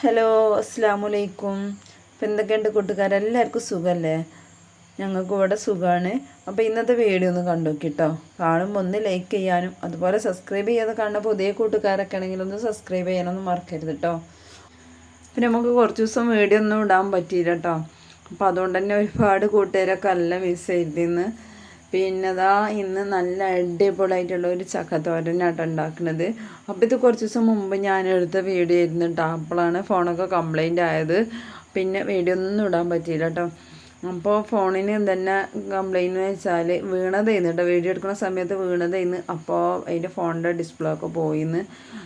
Hello അസ്സാം വലൈക്കും ഇപ്പം എന്തൊക്കെയുണ്ട് കൂട്ടുകാരെല്ലാവർക്കും സുഖമല്ലേ ഞങ്ങൾക്ക് ഇവിടെ സുഖമാണ് അപ്പോൾ ഇന്നത്തെ വീഡിയോ ഒന്ന് കണ്ടു നോക്കിട്ടോ കാണുമ്പോൾ ഒന്ന് ലൈക്ക് ചെയ്യാനും അതുപോലെ സബ്സ്ക്രൈബ് ചെയ്യാതെ കാണുന്ന പുതിയ കൂട്ടുകാരൊക്കെ ആണെങ്കിൽ ഒന്ന് സബ്സ്ക്രൈബ് ചെയ്യാനൊന്നും മറക്കരുത് കേട്ടോ പിന്നെ നമുക്ക് കുറച്ച് ദിവസം വീഡിയോ ഒന്നും ഇടാൻ പറ്റിയില്ല കേട്ടോ അപ്പോൾ അതുകൊണ്ട് തന്നെ ഒരുപാട് കൂട്ടുകാരൊക്കെ നല്ല മിസ് ചെയ്തിരുന്നു പിന്നെ അതാ ഇന്ന് നല്ല അടിപൊളിയായിട്ടുള്ള ഒരു ചക്കത്തോരനാട്ടോ ഉണ്ടാക്കുന്നത് അപ്പോൾ ഇത് കുറച്ച് ദിവസം മുമ്പ് ഞാൻ എടുത്ത വീഡിയോ ആയിരുന്നു കേട്ടോ ഫോണൊക്കെ കംപ്ലൈന്റ് ആയത്. പിന്നെ വീഡിയോ ഒന്നും ഇടാൻ പറ്റിയില്ല കേട്ടോ അപ്പോൾ ഫോണിന് തന്നെ കംപ്ലൈന്റ് വെച്ചാൽ വീണതായിരുന്നു കേട്ടോ വീഡിയോ എടുക്കുന്ന സമയത്ത് വീണതായിരുന്നു അപ്പോൾ അതിന്റെ ഫോണിന്റെ ഡിസ്പ്ലേ ഒക്കെ പോയിന്ന്.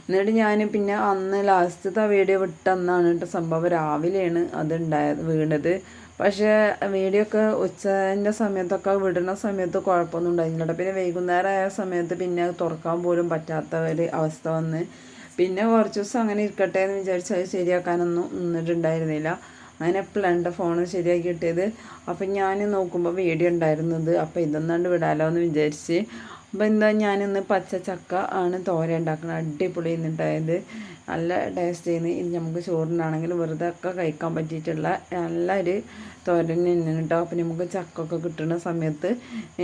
എന്നിട്ട് ഞാൻ പിന്നെ അന്ന് ലാസ്റ്റത്തെ വീഡിയോ വിട്ടന്നാണ് കേട്ടോ സംഭവം. രാവിലെയാണ് അത് ഉണ്ടായത് വീണത്. പക്ഷേ വീഡിയോ ഒക്കെ ഉച്ചന്റെ സമയത്തൊക്കെ വിടുന്ന സമയത്ത് കുഴപ്പമൊന്നും ഉണ്ടായിരുന്നില്ല പിന്നെ വൈകുന്നേരം ആയ സമയത്ത് പിന്നെ തുറക്കാൻ പോലും പറ്റാത്ത ഒരു അവസ്ഥ വന്ന്. പിന്നെ കുറച്ച് ദിവസം അങ്ങനെ ഇരിക്കട്ടെ എന്ന് വിചാരിച്ച് അത് ശരിയാക്കാനൊന്നും നിന്നിട്ടുണ്ടായിരുന്നില്ല. അങ്ങനെ എപ്പോഴാണ് ഫോൺ ശരിയാക്കി കിട്ടിയത്? അപ്പം ഞാൻ നോക്കുമ്പോൾ വീഡിയോ ഉണ്ടായിരുന്നത്. അപ്പോൾ ഇതൊന്നാണ്ട് വിടാലോ എന്ന് വിചാരിച്ച് അപ്പോൾ എന്താ ഞാനിന്ന് പച്ച ചക്ക ആണ് തോര ഉണ്ടാക്കുന്നത്. അടിപൊളി എന്നിട്ടായത് നല്ല ടേസ്റ്റ് ചെയ്യുന്ന ഇത് നമുക്ക് ചോറിനാണെങ്കിൽ വെറുതെ ഒക്കെ കഴിക്കാൻ പറ്റിയിട്ടുള്ള നല്ലൊരു തോരൻ തന്നെയാണ് കേട്ടോ. അപ്പം നമുക്ക് ചക്കൊക്കെ കിട്ടുന്ന സമയത്ത്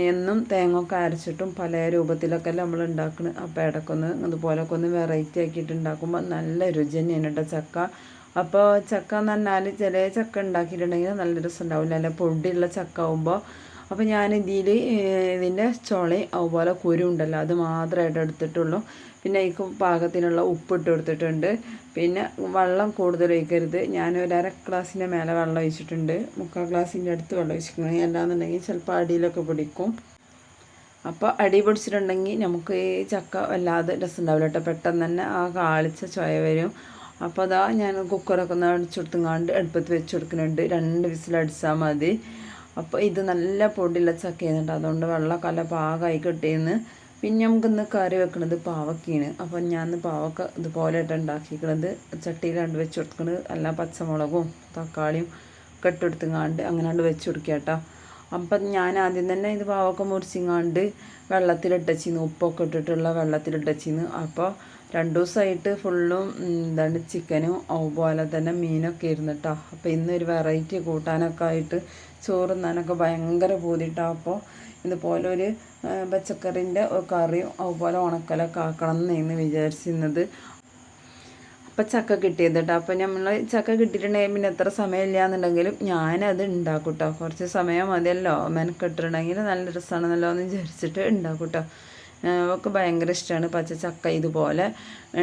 എന്നും തേങ്ങ ഒക്കെ അരച്ചിട്ടും പല രൂപത്തിലൊക്കെ നമ്മൾ ഉണ്ടാക്കുന്നത് അപ്പോൾ ഇടയ്ക്കൊന്ന് അതുപോലൊക്കെ ഒന്ന് വെറൈറ്റി ആക്കിയിട്ട് ഉണ്ടാക്കുമ്പോൾ നല്ല രുചി തന്നെയാണ് കേട്ടോ ചക്ക. അപ്പോൾ ചക്ക എന്ന് പറഞ്ഞാൽ ചില ചക്ക ഉണ്ടാക്കിയിട്ടുണ്ടെങ്കിൽ നല്ല രസം ഉണ്ടാവില്ല. അല്ല പൊടിയുള്ള ചക്ക ആകുമ്പോൾ അപ്പോൾ ഞാൻ ഇതിൽ ഇതിന്റെ ചോളയും അതുപോലെ കുരു ഉണ്ടല്ലോ അത് മാത്രമായിട്ട് എടുത്തിട്ടുള്ളൂ. പിന്നെ അതിക്ക് പാകത്തിനുള്ള ഉപ്പിട്ട് കൊടുത്തിട്ടുണ്ട്. പിന്നെ വെള്ളം കൂടുതൽ ഒഴിക്കരുത്. ഞാൻ ഒരു അര ഗ്ലാസിന്റെ മേലെ വെള്ളം ഒഴിച്ചിട്ടുണ്ട്. മുക്കാൽ ഗ്ലാസിന്റെ അടുത്ത് വെള്ളം ഒഴിച്ചിട്ടുണ്ട്. അല്ലാന്നുണ്ടെങ്കിൽ ചിലപ്പോൾ അടിയിലൊക്കെ പിടിക്കും. അപ്പോൾ അടി പിടിച്ചിട്ടുണ്ടെങ്കിൽ നമുക്ക് ഈ ചക്ക വല്ലാതെ രസം ഉണ്ടാവില്ല കേട്ടോ. പെട്ടെന്ന് തന്നെ ആ കാളിച്ച ചൊയ വരും. അപ്പോൾ അതാ ഞാൻ കുക്കറൊക്കെ ഒന്ന് അടിച്ചെടുത്തുങ്ങാണ്ട് അടുപ്പത്ത് വെച്ച് കൊടുക്കുന്നുണ്ട്. രണ്ട് വിസിലടിച്ചാൽ മതി. അപ്പോൾ ഇത് നല്ല പൊടിയുള്ള ചക്കയാണ് അതുകൊണ്ട് വെള്ളക്കല പാകമായി കിട്ടിയെന്ന്. പിന്നെ നമുക്ക് ഇന്ന് കറി വെക്കുന്നത് പാവക്കയാണ്. അപ്പം ഞാൻ പാവക്ക ഇതുപോലെ ഇട്ട് ചട്ടിയിൽ ചട്ടിയിലാണ്ട് വെച്ച് കൊടുക്കുന്നത് എല്ലാ പച്ചമുളകും തക്കാളിയും ഒക്കെ ഇട്ടെടുത്തുങ്ങാണ്ട് അങ്ങനെ വെച്ച് കൊടുക്കുക കേട്ടോ. അപ്പം ഞാൻ ആദ്യം തന്നെ ഇത് പാവക്ക മുറിച്ചിങ്ങാണ്ട് വെള്ളത്തിലിട്ടച്ചിന്ന് ഉപ്പൊക്കെ ഇട്ടിട്ടുള്ള വെള്ളത്തിലിട്ടച്ചിന്ന്. അപ്പോൾ രണ്ട് ദിവസമായിട്ട് ഫുള്ളും എന്താണ് ചിക്കനും അതുപോലെ തന്നെ മീനൊക്കെ ആയിരുന്നു കേട്ടോ. അപ്പോൾ ഇന്നൊരു വെറൈറ്റി കൂട്ടാനൊക്കെ ആയിട്ട് ചോറ് നനൊക്കെ ഭയങ്കര പൂതിട്ടാണ് അപ്പോൾ ഇതുപോലെ ഒരു പച്ചക്കറിന്റെ കറിയും അതുപോലെ ഉണക്കലൊക്കെ ആക്കണം എന്നായിരുന്നു വിചാരിച്ചിരുന്നത്. അപ്പം ചക്ക കിട്ടിയത് കേട്ടോ അപ്പം നമ്മൾ ചക്ക കിട്ടിയിട്ടുണ്ടെങ്കിൽ പിന്നെ എത്ര സമയമില്ല എന്നുണ്ടെങ്കിലും ഞാനത് ഉണ്ടാക്കും കേട്ടോ കുറച്ച് സമയം മതിയല്ലോ. മെനക്കെട്ടിട്ടുണ്ടെങ്കിൽ നല്ല രസമാണെന്നല്ലോ എന്ന് വിചാരിച്ചിട്ട് ഉണ്ടാക്കും കേട്ടോ ഒക്കെ ഭയങ്കര ഇഷ്ടമാണ് പച്ച ചക്ക ഇതുപോലെ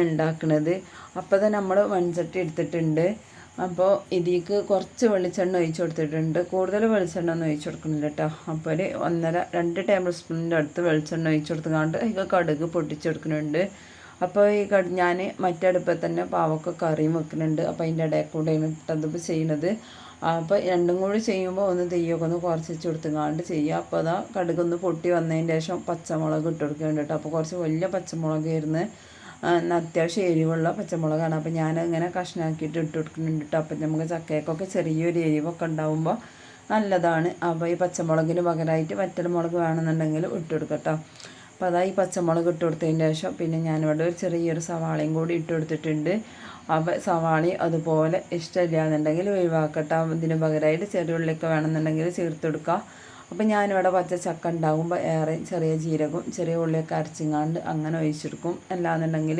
ഉണ്ടാക്കുന്നത് അപ്പോൾ തന്നെ നമ്മൾ മൺചട്ടി എടുത്തിട്ടുണ്ട്. അപ്പോൾ ഇതിക്ക് കുറച്ച് വെളിച്ചെണ്ണ ഒഴിച്ച് കൊടുത്തിട്ടുണ്ട്. കൂടുതൽ വെളിച്ചെണ്ണ ഒന്നും ഒഴിച്ച് കൊടുക്കുന്നില്ല കേട്ടോ അപ്പോൾ ഒരു ഒന്നര രണ്ട് ടേബിൾ സ്പൂണിന്റെ അടുത്ത് വെളിച്ചെണ്ണ ഒഴിച്ച് കൊടുത്തുകൊണ്ട് അതിൽ കടുക് പൊട്ടിച്ചെടുക്കുന്നുണ്ട് അപ്പോൾ ഈ കടു ഞാൻ മറ്റടുപ്പിൽ തന്നെ പാവക്ക കറിയും വെക്കുന്നുണ്ട്. അപ്പോൾ അതിന്റെ ഇടയിൽ കൂടെയാണ് ഇട്ടത് ചെയ്യുന്നത്. അപ്പോൾ രണ്ടും കൂടി ചെയ്യുമ്പോൾ ഒന്ന് തെയ്യൊക്കെ ഒന്ന് കുറച്ച് കൊടുത്തുങ്ങാണ്ട് ചെയ്യുക. അപ്പോൾ അതാ കടുകൊന്ന് പൊട്ടി വന്നതിന് ശേഷം പച്ചമുളക് ഇട്ട് കൊടുക്കുന്നുണ്ട് കേട്ടോ അപ്പോൾ കുറച്ച് വലിയ പച്ചമുളക് ആയിരുന്നു. അത്യാവശ്യം എരിവുള്ള പച്ചമുളകാണ്. അപ്പോൾ ഞാൻ കഷ്ണാക്കിയിട്ട് ഇട്ട് കൊടുക്കുന്നുണ്ട് കേട്ടോ അപ്പം നമുക്ക് ചക്കയ്ക്കൊക്കെ ചെറിയൊരു എരിവൊക്കെ ഉണ്ടാകുമ്പോൾ നല്ലതാണ്. അപ്പോൾ ഈ പച്ചമുളകിന് പകരമായിട്ട് വറ്റൽമുളക് വേണമെന്നുണ്ടെങ്കിൽ ഇട്ട് കൊടുക്കട്ടോ അപ്പോൾ അതാ ഈ പച്ചമുളക് ഇട്ട് കൊടുത്തതിന് ശേഷം പിന്നെ ഞാനിവിടെ ഒരു ചെറിയൊരു സവാളയും കൂടി ഇട്ട് കൊടുത്തിട്ടുണ്ട്. അപ്പോൾ സവാളി അതുപോലെ ഇഷ്ടമില്ല എന്നുണ്ടെങ്കിൽ ഒഴിവാക്കട്ടെ. ഇതിന് പകരമായിട്ട് ചെറിയ ഉള്ളിയൊക്കെ വേണമെന്നുണ്ടെങ്കിൽ ചേർത്ത് കൊടുക്കുക അപ്പം ഞാനിവിടെ പച്ച ചക്ക ഉണ്ടാകുമ്പോൾ ഏറെ ചെറിയ ജീരകവും ചെറിയ ഉള്ളിയൊക്കെ അരച്ചിങ്ങാണ്ട് അങ്ങനെ ഒഴിച്ചെടുക്കും. അല്ലാന്നുണ്ടെങ്കിൽ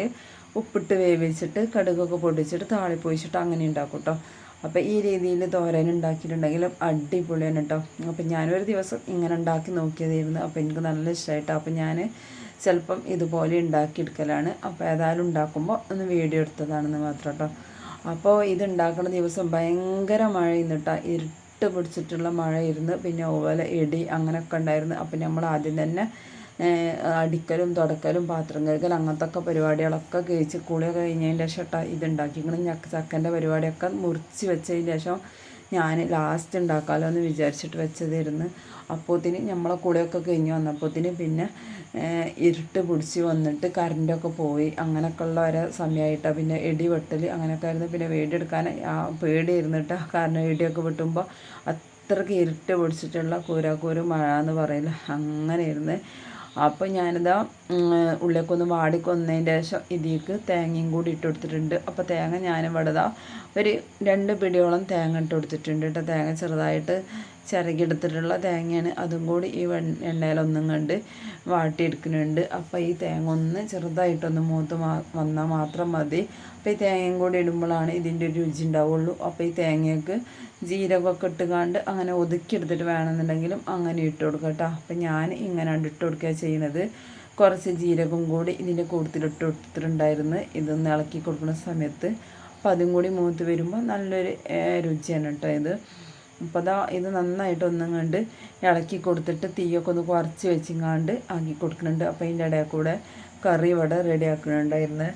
ഉപ്പിട്ട് വേവിച്ചിട്ട് കടുകൊക്കെ പൊടിച്ചിട്ട് താളിപ്പൊഴിച്ചിട്ട് അങ്ങനെ ഉണ്ടാക്കും കേട്ടോ അപ്പോൾ ഈ രീതിയിൽ തോരൻ ഉണ്ടാക്കിയിട്ടുണ്ടെങ്കിലും അടിപൊളിയാണ് കേട്ടോ അപ്പം ഞാനൊരു ദിവസം ഇങ്ങനെ ഉണ്ടാക്കി നോക്കിയതായിരുന്നു. അപ്പോൾ എനിക്ക് നല്ല ഇഷ്ടമായിട്ടോ അപ്പം ഞാൻ ചിലപ്പം ഇതുപോലെ ഉണ്ടാക്കിയെടുക്കലാണ്. അപ്പോൾ ഏതായാലും ഉണ്ടാക്കുമ്പോൾ ഒന്ന് വീഡിയോ എടുത്തതാണെന്ന് മാത്രം കേട്ടോ അപ്പോൾ ഇത് ഉണ്ടാക്കുന്ന ദിവസം ഭയങ്കര മഴ ഇന്നിട്ടാ ഇരുട്ട് പിടിച്ചിട്ടുള്ള മഴയായിരുന്നു. പിന്നെ അതുപോലെ ഇടി അങ്ങനെയൊക്കെ ഉണ്ടായിരുന്നു. അപ്പം നമ്മൾ ആദ്യം തന്നെ അടിക്കലും തുടക്കലും പാത്രം കഴുകൽ അങ്ങനത്തെ ഒക്കെ പരിപാടികളൊക്കെ കഴിച്ച് കുളിയൊക്കെ കഴിഞ്ഞതിന്റെ ശേഷം ഇതുണ്ടാക്കി ഉണ്ടാക്കിക്കണം ഞക്ക ചക്കന്റെ പരിപാടിയൊക്കെ മുറിച്ച് വെച്ചതിന് ശേഷം ഞാൻ ലാസ്റ്റ് ഉണ്ടാക്കാമല്ലോ എന്ന് വിചാരിച്ചിട്ട് വെച്ചതായിരുന്നു. അപ്പോത്തിന് നമ്മളെ കൂടെയൊക്കെ കഴിഞ്ഞ് വന്നപ്പോത്തിന് പിന്നെ ഇരുട്ട് പിടിച്ച് വന്നിട്ട് കറണ്ടൊക്കെ പോയി. അങ്ങനെയൊക്കെ ഉള്ള ഒരു സമയമായിട്ടാണ് പിന്നെ ഇടി വെട്ടൽ അങ്ങനെയൊക്കെ ആയിരുന്നു. പിന്നെ വേടിയെടുക്കാൻ പേടി ഇരുന്നിട്ട് കാരണം ഇടിയൊക്കെ വെട്ടുമ്പോൾ അത്രയ്ക്ക് ഇരുട്ട് പിടിച്ചിട്ടുള്ള കൂരാക്കൂര് മഴ എന്ന് പറയില്ല അങ്ങനെയായിരുന്നു. അപ്പോൾ ഞാനിതാ ഉള്ളിലേക്കൊന്ന് വാടിക്കൊന്നതിന്റെ ശേഷം ഇതിലേക്ക് തേങ്ങയും കൂടി ഇട്ട് കൊടുത്തിട്ടുണ്ട്. അപ്പോൾ തേങ്ങ ഞാനിവിടെ ഒരു രണ്ട് പിടിയോളം തേങ്ങ ഇട്ട് കൊടുത്തിട്ടുണ്ട് കേട്ടോ. തേങ്ങ ചെറുതായിട്ട് ചിരകിയെടുത്തിട്ടുള്ള തേങ്ങയാണ്. അതും കൂടി ഈ എണ്ണയിലൊന്നും കണ്ട് വാട്ടിയെടുക്കുന്നുണ്ട്. അപ്പോൾ ഈ തേങ്ങ ഒന്ന് ചെറുതായിട്ടൊന്ന് മൂത്ത് വന്നാൽ മാത്രം മതി. അപ്പോൾ ഈ തേങ്ങയും കൂടി ഇടുമ്പോഴാണ് ഇതിന്റെ ഒരു രുചി ഉണ്ടാവുള്ളൂ. അപ്പോൾ ഈ തേങ്ങയൊക്കെ ജീരകമൊക്കെ ഇട്ടുകാണ്ട് അങ്ങനെ ഒതുക്കിയെടുത്തിട്ട് വേണമെന്നുണ്ടെങ്കിലും അങ്ങനെ ഇട്ട് കൊടുക്കാം കേട്ടോ. അപ്പം ഞാൻ ഇങ്ങനെയാണ് ഇട്ട് കൊടുക്കുക ചെയ്യുന്നത് കുറച്ച് ജീരകം കൂടി ഇതിന്റെ കൂട്ടത്തിലിട്ട് കൊടുത്തിട്ടുണ്ടായിരുന്നു. ഇതൊന്ന് ഇളക്കി കൊടുക്കുന്ന സമയത്ത്. അപ്പോൾ അതും കൂടി മൂത്ത് വരുമ്പോൾ നല്ലൊരു രുചിയാണ് കേട്ടോ ഇത്. അപ്പോൾ അതാ ഇത് നന്നായിട്ട് ഒന്നും കണ്ട് ഇളക്കി കൊടുത്തിട്ട് തീയൊക്കെ ഒന്ന് കുറച്ച് വെച്ചിങ്ങാണ്ട് ആക്കി കൊടുക്കുന്നുണ്ട്. അപ്പോൾ അതിന്റെ ഇടയിൽ കൂടെ കറി ഇവിടെ റെഡി ആക്കുന്നുണ്ടായിരുന്നു.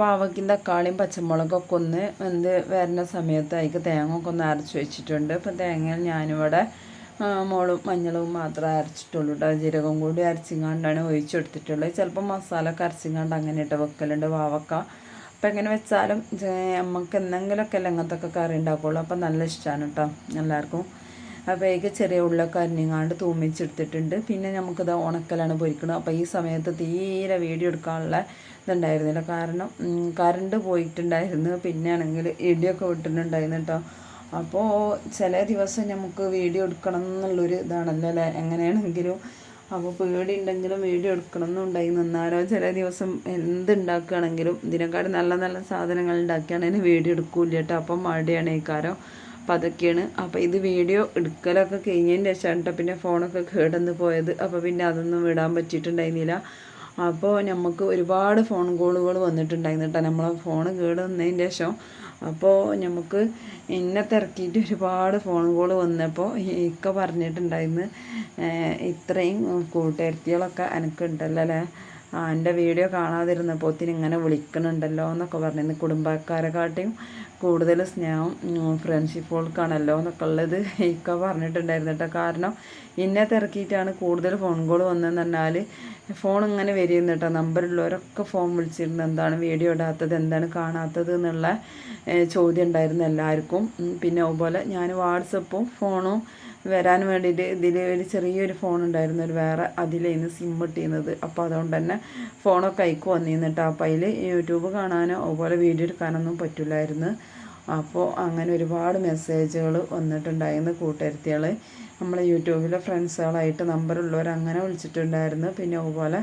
പാവയ്ക്കും തക്കാളിയും പച്ചമുളകൊക്കെ ഒന്ന് എന്ത് വരുന്ന സമയത്ത് അതിക്ക് തേങ്ങ ഒക്കെ ഒന്ന് അരച്ച് വെച്ചിട്ടുണ്ട്. അപ്പോൾ തേങ്ങ ഞാനിവിടെ മുളും മഞ്ഞളും മാത്രമേ അരച്ചിട്ടുള്ളൂ കേട്ടോ ജീരകം കൂടി അരച്ചിങ്ങാണ്ടാണ് ഒഴിച്ചെടുത്തിട്ടുള്ളത് ചിലപ്പോൾ മസാല ഒക്കെ അരച്ചിങ്ങാണ്ട് അങ്ങനെ ഇട്ട് വെക്കലുണ്ട് വാവക്ക. അപ്പം എങ്ങനെ വെച്ചാലും നമുക്ക് എന്തെങ്കിലുമൊക്കെ അല്ല അങ്ങനത്തെ കറി ഉണ്ടാക്കുള്ളൂ. അപ്പം നല്ല ഇഷ്ടമാണ് കേട്ടോ എല്ലാവർക്കും അപ്പോഴേക്ക് ചെറിയ ഉള്ളൊക്കെ അരിഞ്ഞങ്ങാണ്ട് തൂമിച്ചെടുത്തിട്ടുണ്ട്. പിന്നെ നമുക്കിത് ഉണക്കലാണ് പൊരിക്കണം അപ്പോൾ ഈ സമയത്ത് തീരെ വീഡിയോ എടുക്കാനുള്ള ഇതുണ്ടായിരുന്നില്ല. കാരണം കറണ്ട് പോയിട്ടുണ്ടായിരുന്നു. പിന്നെ ആണെങ്കിൽ ഇടിയൊക്കെ വിട്ടിട്ടുണ്ടായിരുന്നു കേട്ടോ അപ്പോൾ ചില ദിവസം നമുക്ക് വീഡിയോ എടുക്കണം എന്നുള്ളൊരു ഇതാണല്ലോ അല്ലേ? എങ്ങനെയാണെങ്കിലും അപ്പോൾ പേടി ഉണ്ടെങ്കിലും വീഡിയോ എടുക്കണം എന്നുണ്ടായി നിന്നാലോ ചില ദിവസം എന്തുണ്ടാക്കുകയാണെങ്കിലും ഇതിനെക്കാട് നല്ല നല്ല സാധനങ്ങൾ ഉണ്ടാക്കുകയാണെങ്കിൽ വീഡിയോ എടുക്കൂല കേട്ടോ. അപ്പം മടിയാണ് ഈ കാരം അപ്പം അതൊക്കെയാണ്. അപ്പോൾ ഇത് വീഡിയോ എടുക്കലൊക്കെ കഴിഞ്ഞതിന് ശേഷം കേട്ടോ പിന്നെ ഫോണൊക്കെ കേടന്ന് പോയത്. അപ്പോൾ പിന്നെ അതൊന്നും വിടാൻ പറ്റിയിട്ടുണ്ടായിരുന്നില്ല. അപ്പോൾ നമുക്ക് ഒരുപാട് ഫോൺ കോളുകൾ വന്നിട്ടുണ്ടായിരുന്നു കേട്ടോ നമ്മളെ ഫോൺ കേടുന്നതിന് ശേഷം അപ്പോൾ നമുക്ക് എന്നെ തിരക്കിയിട്ട് ഒരുപാട് ഫോൺ കോൾ വന്നപ്പോൾ ഇക്ക പറഞ്ഞിട്ടുണ്ടായിരുന്നു ഇത്രയും കൂട്ടുകാരത്തികളൊക്കെ എനിക്കുണ്ടല്ലോ അല്ലേ ആ എന്റെ വീഡിയോ കാണാതിരുന്നപ്പോൾ ഇങ്ങനെ വിളിക്കണുണ്ടല്ലോ എന്നൊക്കെ പറഞ്ഞിരുന്നു കുടുംബക്കാരെക്കാട്ടിയും കൂടുതൽ സ്നേഹം ഫ്രണ്ട്ഷിപ്പുകൾക്കാണല്ലോ എന്നൊക്കെ ഉള്ളത് ഇക്ക പറഞ്ഞിട്ടുണ്ടായിരുന്നു കേട്ടോ. കാരണം എന്നെ തിരക്കിയിട്ടാണ് കൂടുതൽ ഫോൺ കോൾ വന്നതെന്ന് പറഞ്ഞാൽ ഫോൺ ഇങ്ങനെ വരികയെന്ന് കേട്ടോ. നമ്പറുള്ളവരൊക്കെ ഫോൺ വിളിച്ചിരുന്നു. എന്താണ് വീഡിയോ ഇടാത്തത് എന്താണ് കാണാത്തത് എന്നുള്ള ചോദ്യം ഉണ്ടായിരുന്നു എല്ലാവർക്കും. പിന്നെ അതുപോലെ ഞാൻ വാട്സപ്പും ഫോണും വരാൻ വേണ്ടിയിട്ട് ഇതിൽ ഒരു ചെറിയൊരു ഫോൺ ഉണ്ടായിരുന്നു. ഒരു വേറെ അതിലേന്ന് സിം ഇട്ടിരുന്നത്. അപ്പോൾ അതുകൊണ്ട് തന്നെ ഫോണൊക്കെ അയക്കു വന്നിരുന്നിട്ട് അപ്പോൾ അതിൽ യൂട്യൂബ് കാണാനോ അതുപോലെ വീഡിയോ എടുക്കാനൊന്നും പറ്റില്ലായിരുന്നു അപ്പോൾ അങ്ങനെ ഒരുപാട് മെസ്സേജുകൾ വന്നിട്ടുണ്ടായിരുന്നു കൂട്ടുകാരത്തികൾ നമ്മളെ യൂട്യൂബിലെ ഫ്രണ്ട്സുകളായിട്ട് നമ്പറുള്ളവർ അങ്ങനെ വിളിച്ചിട്ടുണ്ടായിരുന്നു. പിന്നെ അതുപോലെ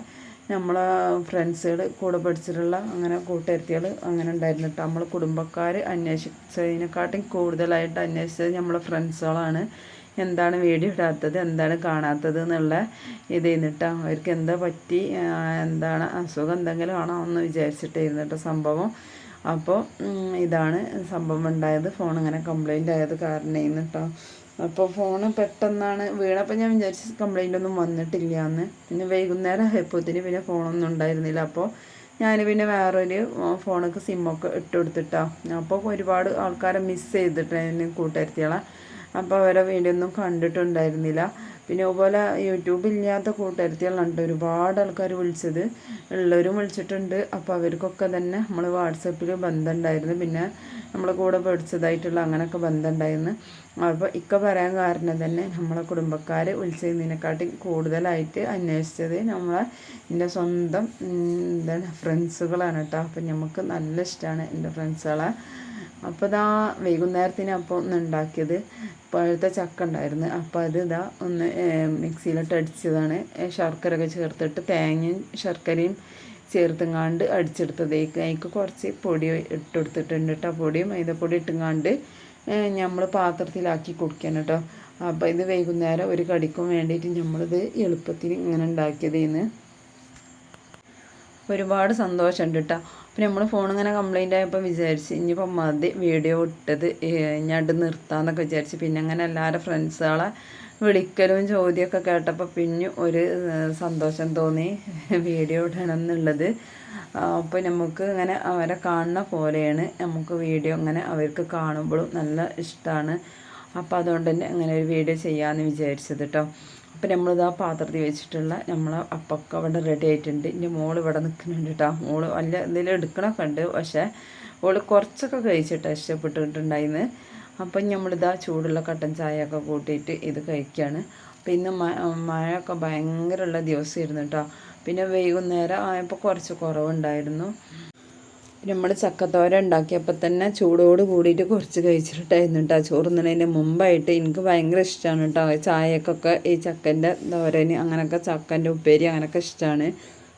നമ്മളെ ഫ്രണ്ട്സുകൾ കൂടെ പഠിച്ചിട്ടുള്ള അങ്ങനെ കൂട്ടുകാരത്തികൾ അങ്ങനെ ഉണ്ടായിരുന്നു കേട്ടോ. നമ്മൾ കുടുംബക്കാർ അന്വേഷിച്ചതിനെക്കാട്ടും കൂടുതലായിട്ട് അന്വേഷിച്ചത് നമ്മളെ ഫ്രണ്ട്സുകളാണ് എന്താണ് വീഡിയോ ഇടാത്തത് എന്താണ് കാണാത്തത് എന്നുള്ള ഇത് ചെയ്തിട്ട് അവർക്ക് എന്താ പറ്റി എന്താണ് അസുഖം എന്തെങ്കിലും ആണോ എന്ന് വിചാരിച്ചിട്ടായിരുന്നു കേട്ടോ സംഭവം. അപ്പോൾ ഇതാണ് സംഭവം ഉണ്ടായത്. ഫോൺ ഇങ്ങനെ കംപ്ലൈന്റ് ആയത് കാരണം കേട്ടോ. അപ്പോൾ ഫോൺ പെട്ടെന്നാണ് വീണപ്പോൾ ഞാൻ വിചാരിച്ച കംപ്ലൈന്റ് ഒന്നും വന്നിട്ടില്ല എന്ന് പിന്നെ വൈകുന്നേരം ആയപ്പോത്തിന് പിന്നെ ഫോണൊന്നും ഉണ്ടായിരുന്നില്ല. അപ്പോൾ ഞാൻ പിന്നെ വേറൊരു ഫോണൊക്കെ സിമ്മൊക്കെ ഇട്ട് കൊടുത്തിട്ടാണ് അപ്പോൾ ഒരുപാട് ആൾക്കാരെ മിസ് ചെയ്തിട്ട് കൂട്ടുകാരത്തികളെ അപ്പോൾ അവരെ വീഡിയോ ഒന്നും കണ്ടിട്ടുണ്ടായിരുന്നില്ല. പിന്നെ അതുപോലെ യൂട്യൂബ് ഇല്ലാത്ത കൂട്ടുകാരത്തികളുണ്ട് ഒരുപാട് ആൾക്കാർ വിളിച്ചത്. ഉള്ളവരും വിളിച്ചിട്ടുണ്ട്. അപ്പോൾ അവർക്കൊക്കെ തന്നെ നമ്മൾ വാട്സപ്പിൽ ബന്ധമുണ്ടായിരുന്നു. പിന്നെ നമ്മളെ കൂടെ പഠിച്ചതായിട്ടുള്ള അങ്ങനെയൊക്കെ ബന്ധമുണ്ടായിരുന്നു. അപ്പോൾ ഇക്ക പറയാൻ കാരണം തന്നെ നമ്മളെ കുടുംബക്കാർ വിളിച്ചതിനെക്കാട്ടി കൂടുതലായിട്ട് അന്വേഷിച്ചത് നമ്മളെ എന്റെ സ്വന്തം എന്താണ് ഫ്രണ്ട്സുകളാണ് കേട്ടോ. അപ്പം നമുക്ക് നല്ല ഇഷ്ടമാണ് എന്റെ ഫ്രണ്ട്സുകളെ അപ്പോൾ ഇതാ വൈകുന്നേരത്തിന് അപ്പം ഒന്ന് ഉണ്ടാക്കിയത് പഴുത്ത ചക്ക ഉണ്ടായിരുന്നു. അപ്പോൾ അത് ഇതാ ഒന്ന് മിക്സിയിലിട്ട് അടിച്ചതാണ്. ശർക്കരയൊക്കെ ചേർത്തിട്ട് തേങ്ങയും ശർക്കരയും ചേർത്തുങ്ങാണ്ട് അടിച്ചെടുത്തതേക്ക് അതിക്ക് കുറച്ച് പൊടി ഇട്ട് കൊടുത്തിട്ടുണ്ട് കേട്ടോ. പൊടിയും മൈദപ്പൊടി ഇട്ടുങ്ങാണ്ട് നമ്മൾ പാത്രത്തിലാക്കി കുടിക്കണം കേട്ടോ. അപ്പോൾ ഇത് വൈകുന്നേരം ഒരു കടിക്കും വേണ്ടിയിട്ട് നമ്മളിത് എളുപ്പത്തിന് ഇങ്ങനെ ഉണ്ടാക്കിയതേന്ന്. ഒരുപാട് സന്തോഷമുണ്ട് കേട്ടോ അപ്പം നമ്മൾ ഫോൺ ഇങ്ങനെ കംപ്ലൈന്റ് ആയപ്പോൾ വിചാരിച്ച് ഇനിയിപ്പോൾ മതി വീഡിയോ ഇട്ടത് ഞാണ്ട് നിർത്താമെന്നൊക്കെ വിചാരിച്ച്. പിന്നെ അങ്ങനെ എല്ലാവരും ഫ്രണ്ട്സുകളെ വിളിക്കലും ചോദ്യമൊക്കെ കേട്ടപ്പോൾ പിന്നെ ഒരു സന്തോഷം തോന്നി വീഡിയോ ഇടണം എന്നുള്ളത് അപ്പോൾ നമുക്ക് ഇങ്ങനെ അവരെ കാണുന്ന പോലെയാണ് നമുക്ക് വീഡിയോ ഇങ്ങനെ അവർക്ക് കാണുമ്പോഴും നല്ല ഇഷ്ടമാണ് അപ്പോൾ അതുകൊണ്ട് തന്നെ അങ്ങനെ ഒരു വീഡിയോ ചെയ്യാമെന്ന് വിചാരിച്ചത് കേട്ടോ അപ്പം നമ്മളിത് ആ പാത്രത്തിൽ വെച്ചിട്ടുള്ള നമ്മൾ അപ്പൊക്കെ അവിടെ റെഡി ആയിട്ടുണ്ട്. ഇനി മോൾ ഇവിടെ നിൽക്കുന്നുണ്ട് കേട്ടോ മോൾ വല്ല എന്തെങ്കിലും എടുക്കണമൊക്കെ ഉണ്ട്. പക്ഷേ ഓൾ കുറച്ചൊക്കെ കഴിച്ചിട്ട് ഇഷ്ടപ്പെട്ടിട്ടുണ്ടായിന്ന്. അപ്പം നമ്മളിതാ ചൂടുള്ള കട്ടൻ ചായ ഒക്കെ കൂട്ടിയിട്ട് ഇത് കഴിക്കുകയാണ് അപ്പം ഇന്ന് മഴയൊക്കെ ഭയങ്കരമുള്ള ദിവസമായിരുന്നു കേട്ടോ പിന്നെ വൈകുന്നേരം ആയപ്പോൾ കുറച്ച് കുറവുണ്ടായിരുന്നു. നമ്മൾ ചക്കത്തോര ഉണ്ടാക്കിയപ്പോൾ തന്നെ ചൂടോട് കൂടിയിട്ട് കുറച്ച് കഴിച്ചിട്ടായിരുന്നു കേട്ടോ. ചോറുന്നതിന് മുമ്പായിട്ട് എനിക്ക് ഭയങ്കര ഇഷ്ടമാണ് കേട്ടോ. ചായക്കൊക്കെ ഈ ചക്കന്റെ തോരന് അങ്ങനെയൊക്കെ ചക്കന്റെ ഉപ്പേരി അങ്ങനെയൊക്കെ ഇഷ്ടമാണ്.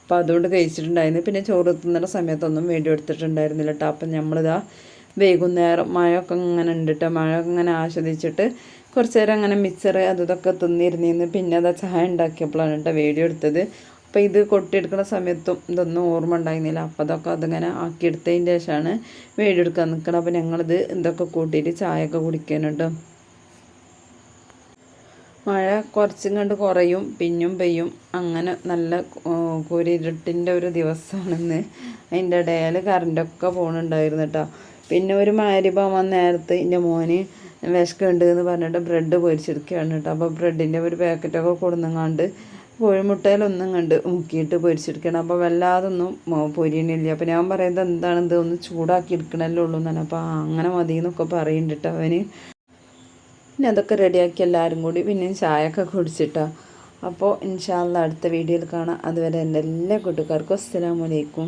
അപ്പോൾ അതുകൊണ്ട് കഴിച്ചിട്ടുണ്ടായിരുന്നു. പിന്നെ ചോറ് തിന്നുന്ന സമയത്തൊന്നും വേണ്ടി എടുത്തിട്ടുണ്ടായിരുന്നില്ല കേട്ടോ. അപ്പം നമ്മളിതാ വൈകുന്നേരം മഴയൊക്കെ ഇങ്ങനെ ഉണ്ട് കേട്ടോ. മഴയൊക്കെ ഇങ്ങനെ ആസ്വദിച്ചിട്ട് കുറച്ച് നേരം അങ്ങനെ മിക്സർ അതൊക്കെ തിന്നിരുന്നിന്ന്. പിന്നെ അതാ ചായ ഉണ്ടാക്കിയപ്പോഴാണ് കേട്ടോ വീഡിയോ എടുത്തത്. അപ്പോൾ ഇത് കൊട്ടിയെടുക്കുന്ന സമയത്തും ഇതൊന്നും ഓർമ്മ ഉണ്ടായിരുന്നില്ല. അപ്പോൾ അതൊക്കെ അതിങ്ങനെ ആക്കിയെടുത്തതിന് ശേഷമാണ് വേടിയെടുക്കാൻ നിൽക്കണം അപ്പോൾ ഞങ്ങളിത് ഇതൊക്കെ കൂട്ടിയിട്ട് ചായയൊക്കെ കുടിക്കാനുണ്ട്. മഴ കുറച്ചും കണ്ട് കുറയും പിന്നും പെയ്യും. അങ്ങനെ നല്ല കുരിരുട്ടിന്റെ ഒരു ദിവസമാണെന്ന്. അതിന്റെ ഇടയിൽ കറണ്ടൊക്കെ പോകണുണ്ടായിരുന്നു കേട്ടോ. പിന്നെ ഒരു മാരിഭാവാൻ നേരത്ത് എന്റെ മോന് വിശക്കുണ്ട് എന്ന് പറഞ്ഞിട്ട് ബ്രെഡ് പൊരിച്ചെടുക്കുകയാണ് കേട്ടോ. അപ്പോൾ ബ്രെഡിന്റെ ഒരു പാക്കറ്റൊക്കെ കൊടുന്നങ്ങാണ്ട് കോഴിമുട്ടയിലൊന്നും കണ്ട് മുക്കിയിട്ട് പൊരിച്ചെടുക്കണം. അപ്പോൾ വല്ലാതൊന്നും പൊരിയണില്ല. അപ്പോൾ ഞാൻ പറയുന്നത് എന്താണ്? ഇത് ഒന്ന് ചൂടാക്കി എടുക്കണല്ലേ ഉള്ളൂ എന്നാണ്. അപ്പോൾ അങ്ങനെ മതി എന്നൊക്കെ പറയുന്നുണ്ട് അവന്. പിന്നെ അതൊക്കെ റെഡിയാക്കി എല്ലാവരും കൂടി പിന്നെ ചായയൊക്കെ കുടിച്ചിട്ടാണ് അപ്പോൾ ഇൻഷാല്ല അടുത്ത വീഡിയോയിൽ കാണാം. അതുവരെ എന്റെ എല്ലാ കൂട്ടുകാർക്കും അസ്സലാമലൈക്കും